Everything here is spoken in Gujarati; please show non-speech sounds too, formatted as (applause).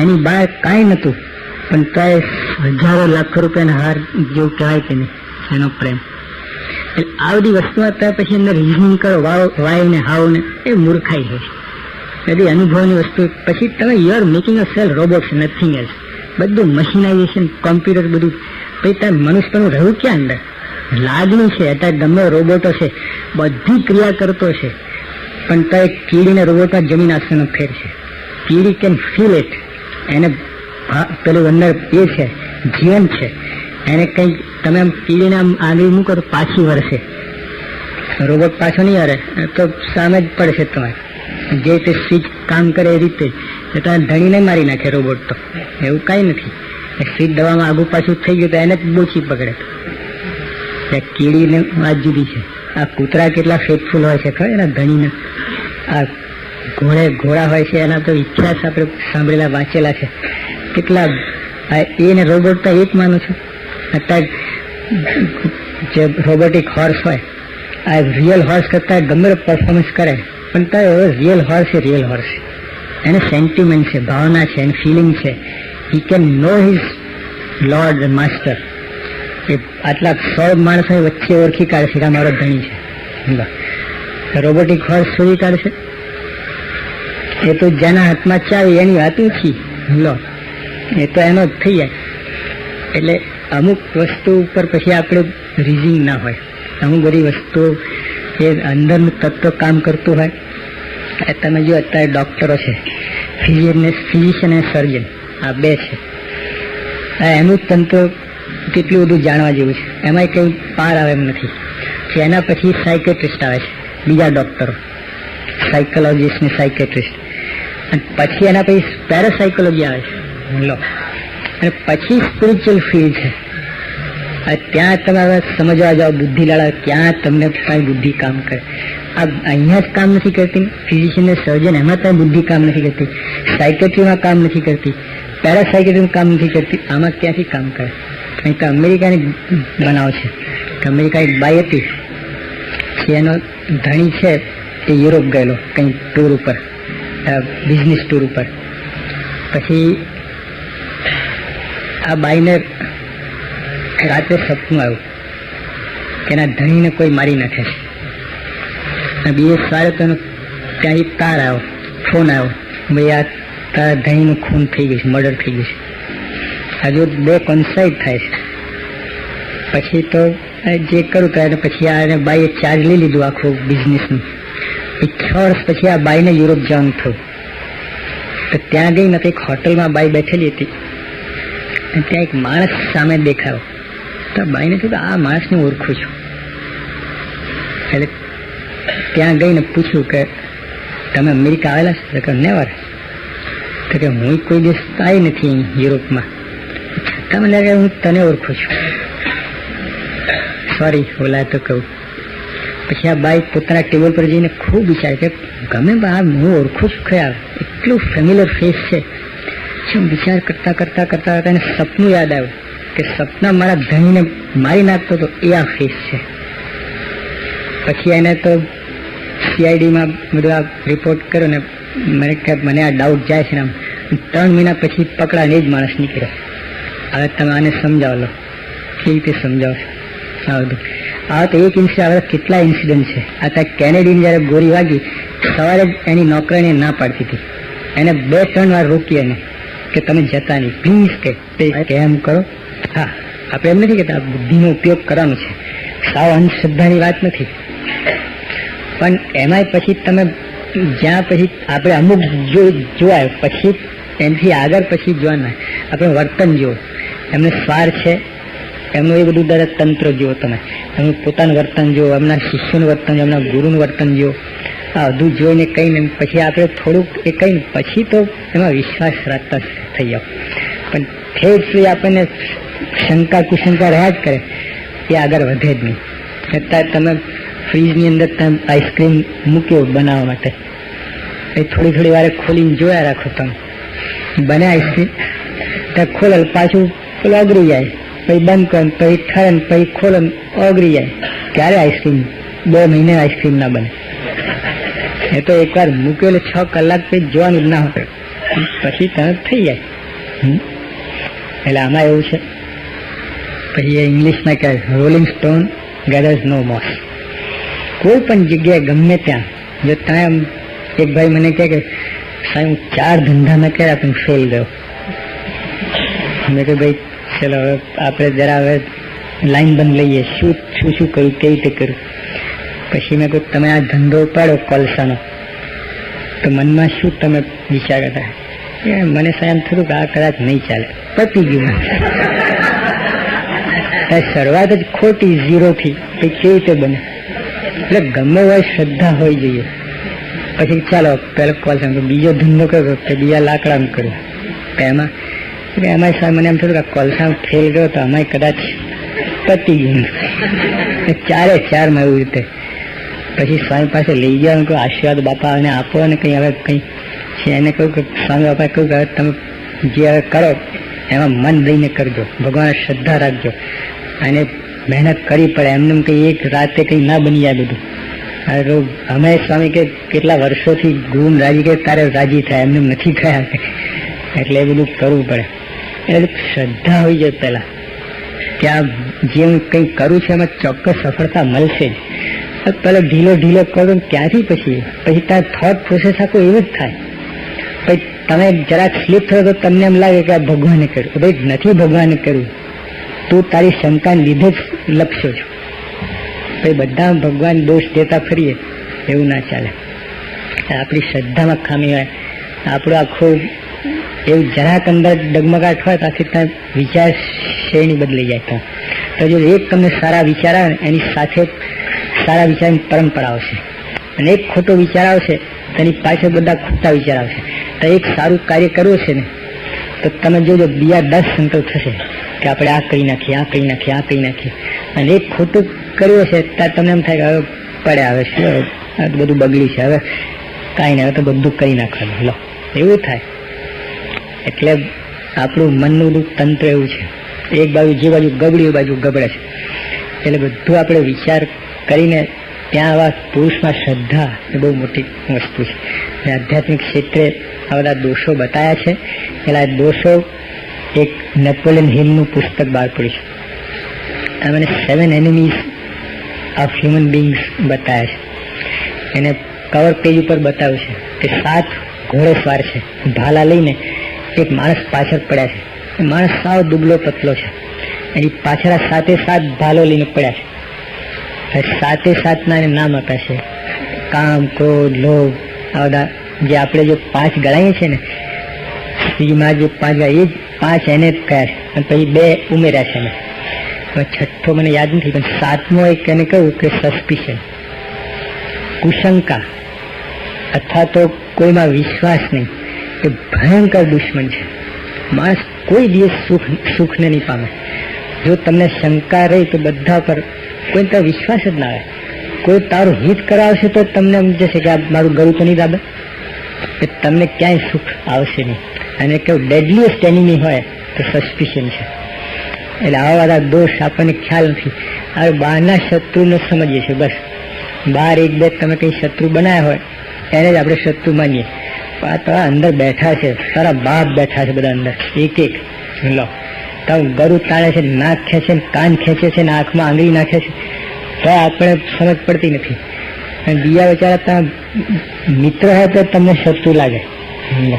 એની બાય કાંઈ નહોતું. પણ તોય હજારો લાખો રૂપિયાના હાર જેવું કહેવાય કે નહીં, એનો પ્રેમ. એટલે આ બધી વસ્તુ ત્યાં પછી અંદર રિઝનિંગ કરો, વાવ વાય ને હાવ ને એ મૂર્ખાઈ છે. બધી અનુભવની વસ્તુ. પછી તમે you are making a cell robots nothing else બધું મશીનાઇઝેશન કોમ્પ્યુટર બધું. પછી ત્યાં મનુષ્યનું રહ્યું ક્યાં અંદર? લાગણી છે, અત્યારે ગમે રોબોટો છે, બધી ક્રિયા કરતો છે. પણ તો એક કીડીને રોબોટમાં જમીન આસમાનનો ફેર છે. કીડી કેન ફીલ ઇટ એને પેલું અંદર એ છે, જીવન છે. એને કંઈક તમે કીડીને આગળ મૂકો તો પાછી વળશે રોબોટ પાછો નહીં હરે તો સામે જ પડશે તમારે. જે તે સ્વિચ કામ કરે એ રીતે. એ ધણીને મારી નાખે રોબોટ તો. એવું કાંઈ નથી. સ્વિચ દવામાં આગુ પાછું થઈ ગયું તો એને જ બોચી પકડે. એ કીડીને વાત જુદી છે. આ કૂતરા કેટલા ફેટફુલ હોય છે ખબર? એના ધણીને. આ ઘોડે ઘોડા હોય છે, એના તો ઇતિહાસ આપણે સાંભળેલા, વાંચેલા છે. કેટલા એને રોબોટ તો એક માનું છું. અત્યારે જે રોબોટિક હોર્સ હોય, આ રિયલ હોર્સ કરતા ગમે પરફોર્મન્સ કરે, પણ તો રિયલ હોર્સ એ રિયલ હોર્સ એને સેન્ટિમેન્ટ છે, ભાવના છે, એની ફિલિંગ છે. He can know his lord master એ આટલા સો માણસો વચ્ચે ઓળખી કાઢશે કે મારો ધણી છે. રોબોટિક હોર્સ શોધી કાઢશે? એ તો જેના હાથમાં ચાવી એની વાત ઓછી લો, એ તો એનો જ થઈ જાય. એટલે અમુક વસ્તુ ઉપર પછી આપણે રીઝિંગ ના હોય. અમુક બધી વસ્તુઓ એ અંદરનું તત્વ કામ કરતું હોય. તમે જો અત્યારે ડૉક્ટરો છે ફિઝિશિયન અને સર્જન આ બે છે. એનું તંત્ર કેટલું બધું જાણવા જેવું છે. એમાંય કંઈ પાર આવે એમ નથી. એના પછી સાયકેટ્રિસ્ટ આવે છે, બીજા ડૉક્ટરો સાયકોલોજીસ્ટ ને સાયકેટ્રિસ્ટ અને પછી એના પછી પેરાસાયકોલોજી આવે છે. લો અને પછી સ્પિરિચ્યુઅલ ફીલ્ડ છે. ત્યાં તમે હવે સમજવા જાઓ બુદ્ધિ લાડા ક્યાં તમને કાંઈ બુદ્ધિ કામ કરે. આ અહીંયા જ કામ નથી કરતી. ફિઝિશિયન સર્જન એમાં કાંઈ બુદ્ધિ કામ નથી કરતી. સાયકેટ્રીમાં કામ નથી કરતી. પેરાસાયકેટ્રીમાં કામ નથી કરતી. આમાં ક્યાંથી કામ કરે? તો અમેરિકાની બનાવ છે. અમેરિકા એક બાઈ હતી એનો ધણી છે એ યુરોપ ગયેલો, કંઈ ટૂર ઉપર. બિઝનેસ ટૂર ઉપર પછી આ બાઈને રાત્રે સપનું આવ્યું એના ધણીને કોઈ મારી નાખે અને બીજે સવારે તો ત્યાંથી તાર આવ્યો, ફોન આવ્યો, ભાઈ, આ તારા ધણીનું ખૂન થઈ ગયું છે મર્ડર થઈ ગયું છે. હજુ બે કોન્સાઇડ થાય છે. પછી તો જે કરું ત્યારે પછી આ બાઈએ ચાર્જ લઈ લીધું આખું બિઝનેસનું વર્ષ પછી આ બાઈને યુરોપ જવાનું થયું. તો ત્યાં ગઈ ને તો હોટલમાં બાઈ બેઠેલી હતી. ત્યાં એક માણસ સામે દેખાયો. તો બાઈને કીધું, આ માણસને ઓળખું છું. એટલે ત્યાં ગઈને પૂછ્યું કે, તમે અમેરિકા આવેલા છો? કે, નેવર. તો કે, હું કોઈ દિવસ આવી નથી યુરોપમાં. છતાં મને લાગે હું તને ઓળખું છું. સોરી ઓલા તો કહું પછી આ બાઈ પોતાના ટેબલ પર જઈને ખૂબ વિચાર કે ગમે બા, હું ઓળખું છું ખરા એટલું ફેમિલર ફેસ છે. શું વિચાર કરતા કરતા કરતા કરતા એને સપનું યાદ આવ્યું કે સપના મારા ધણીને મારી નાખતો તો એ આ ફેસ છે. પછી એને તો સીઆઈડીમાં બધું આ રિપોર્ટ કર્યો ને મને કે મને આ ડાઉટ જાય છે આમ. ત્રણ મહિના પછી પકડાને જ માણસ નીકળ્યો. હવે તમે આને સમજાવો લો. કેવી રીતે સમજાવો છો આ બધું તો એક હવે કેટલા ઇન્સિડન્ટ છે. આ ત્યાં કેનેડીની જ્યારે ગોળી વાગી, સવારે એની નોકરાને ના પાડતી હતી. એને બે, ત્રણ વાર રોકી એને કે તમે જતા નહીં. પ્લીઝ કે કેમ કરો? હા, આપણે એમ નથી કહેતા બુદ્ધિનો ઉપયોગ કરવાનો છે. સાવ અંધશ્રદ્ધાની વાત નથી. પણ એમાંય પછી તમે જ્યાં પછી આપણે અમુક જો, જોવાય, પછી એનાથી આગળ, પછી જોવાના આપણે વર્તન જોવું એમને સ્વાર છે એમનું એ બધું દરેક તંત્ર જુઓ તમે. એમનું પોતાનું વર્તન જુઓ એમના શિષ્યનું વર્તન એમના ગુરુનું વર્તન જુઓ આ બધું જોઈને કહીને પછી આપણે થોડુંક એ કહીને પછી તો એમાં વિશ્વાસ રાખતા થઈ જાઓ. પણ ઠેર સુધી આપણને શંકા કુશંકા રહ્યા જ કરે, એ આગળ વધે જ નહીં. અત્યારે તમે ફ્રીજની અંદર તમે આઈસ્ક્રીમ મૂક્યો બનાવવા માટે. એ થોડી થોડી વારે ખોલીને જોયા રાખો તમે. બને આઈસ્ક્રીમ ત્યાં ખોલે પાછું પેલું અગરી જાય. પછી બંધ કરો ને પછી ઠરે પછી ખોલે ને ઓગળી જાય. ક્યારે આઈસ્ક્રીમ? બે મહિને આઈસ્ક્રીમ ના બને. એ તો એકવાર મૂકેલો છ કલાક પછી જોવાનું ના હોય. પછી તરત થઈ જાય. એટલે આમાં એવું છે. પછી એ ઇંગ્લિશમાં કહે rolling stone gathers no moss કોઈ પણ જગ્યાએ ગમે ત્યાં, જો ત્યાં એક ભાઈ મને કહે કે, સાહેબ, હું ચાર ધંધા મેં કર્યા પણ ફેલ ગયો? મેં કહ્યું ભાઈ ચલો હવે આપણે જરા હવે લાઈન બંધ લઈએ. શું શું શું કરું કેવી રીતે કરું? પછી મેં કહ્યું તમે આ ધંધો પાડો કોલસાનો. તો મનમાં શું તમે વિચાર હતા મને સાહેબ થયું કે આ કદાચ નહીં ચાલે. પતી ગયું (laughs) શરૂઆત જ ખોટી ઝીરો થી. તો કેવી રીતે બને? એટલે ગમે હોય શ્રદ્ધા હોવી જોઈએ. પછી ચાલો પેલો કોલ બીજો ધંધો કર્યો કે બીજા લાકડામાં કર્યો એમાં એટલે એમાં સાહેબ મને એમ થયું કે કોલસા ફેલ ગયો તો અમારે કદાચ પતી ગયું. ચારે ચારમાં એવું રીતે. પછી સ્વામી પાસે લઈ ગયા કહ્યું, આશીર્વાદ બાપા અને આપો અને કંઈ હવે કંઈ છે. એને કહ્યું કે, સ્વામી બાપાએ કહ્યું કે હવે તમે જે હવે કરો, એમાં મન દઈને કરજો. ભગવાન શ્રદ્ધા રાખજો. અને મહેનત કરવી પડે એમને એમ કંઈ એક રાતે કંઈ ના બની જાય બધું. તો અમે સ્વામી કે કેટલા વર્ષોથી ગુમ રાજી કે તારે રાજી થાય. એમને નથી થયા. એટલે એ બધું કરવું પડે. એટલે શ્રદ્ધા હોવી જોઈએ પહેલા. કે આ જે હું કંઈ કરું છું, એમાં ચોક્કસ સફળતા મળશે પેલો ઢીલો ઢીલો કરો ક્યાંથી પછી પછી ત્યાં થોટ પ્રોસેસ આખું એવું જ થાય. પછી તમે જરાક સ્લીપ થયો તો તમને એમ લાગે કે આ ભગવાને કર્યું. ભાઈ, નથી ભગવાને કર્યું. તું તારી શંકાને લીધે જ લપસ્યો છો. પછી બધા ભગવાન દોષ દેતા ફરીએ. એવું ના ચાલે. આપણી શ્રદ્ધામાં ખામી હોય. આપણું આખું એવું જરાક અંદર ડગમગાટ હોય તો ત્યાં વિચાર શ્રેણી બદલી જાય તો. તો જો એક તમને સારા વિચાર આવે એની સાથે સારા વિચારની પરંપરા આવશે. અને એક ખોટો વિચાર આવશે, તેની પાછળ બધા ખોટા વિચાર આવશે. તો એક સારું કાર્ય કરવું છે ને, તો તમે જોજો, બીજા દસ સંકલ્પ થશે કે આપણે આ કરી નાખીએ, આ કરી નાખીએ, આ કરી નાખીએ. અને એક ખોટું કર્યું છે ત્યારે તમને એમ થાય કે હવે પડે, હવે છે બધું બગડ્યું છે, હવે કાંઈ નહીં, હવે તો બધું કરી નાખવાનું. લો, એવું થાય. એટલે આપણું મનનું તંત્ર એવું છે. એક બાજુ જે બાજુ ગબડ્યું, એ બાજુ ગબડે છે. એટલે બધું આપણે વિચાર કરીને ત્યાં આવા પુરુષમાં શ્રદ્ધા એ બહુ મોટી વસ્તુ છે. આધ્યાત્મિક ક્ષેત્રે આ બધા દોષો બતાવ્યા છે. એટલે આ દોષો એક નેપોલિયન હિલનું પુસ્તક બહાર પડ્યું છે. આ મને seven enemies of human beings બતાવ્યા છે. એને કવર પેજ ઉપર બતાવ્યું છે કે સાત ઘોડેસવાર છે. ભાલા લઈને એક માણસ પાછળ પડ્યા છે. માણસ સાવ દુબલો પતલો છે. એની પાછળ સાતે સાત ભાલો લઈને પડ્યા છે. સાતે સાતના એને નામ આપ્યા છે. કામ, ક્રોધ, લોભ, આ બધા જે આપણે જે પાંચ ગણાઈએ છીએ ને સ્ત્રીમાં જે પાંચ ગણાય, એ જ પાંચ એને જ કયા છે. અને પછી બે ઉમેર્યા છે એને. છઠ્ઠો મને યાદ નથી, પણ સાતમો એક એને કહ્યું કે સસ્પિશન કુશંકા. અથવા તો કોઈમાં વિશ્વાસ નહીં. એ ભયંકર દુશ્મન છે. માણસ કોઈ દિવસ સુખ સુખને નહીં પામે. જો તમને શંકા રહી તો બધા પર કોઈ તો વિશ્વાસ જ ના આવે કોઈ તારું હિત કરાવશે તો તમને એમ જશે કે આ મારું ગળું તો નહીં દાબે. કે તમને ક્યાંય સુખ આવશે નહીં. અને કેવું ડેડલીએસ્ટ એનિમી હોય તો સસ્પિશન છે. એટલે આવા બધા દોષ આપણને ખ્યાલ નથી. હવે બહારના શત્રુને સમજીએ છીએ. બસ. બહાર એક બે તમે કંઈ શત્રુ બનાવ્યા હોય, એને જ આપણે શત્રુ માનીએ. આ અંદર બેઠા છે તારા બાપ બેઠા છે બધા અંદર એક એક લો. તમે ગરુ તાણે છે, નાક ખેંચે કાન ખેંચે છે, ને આંખમાં આંગળી નાખે છે. તો આપણે સમજ પડતી નથી. અને બીજા બિચારા ત્યાં મિત્ર હોય તો તમને શત્રુ લાગે. લો.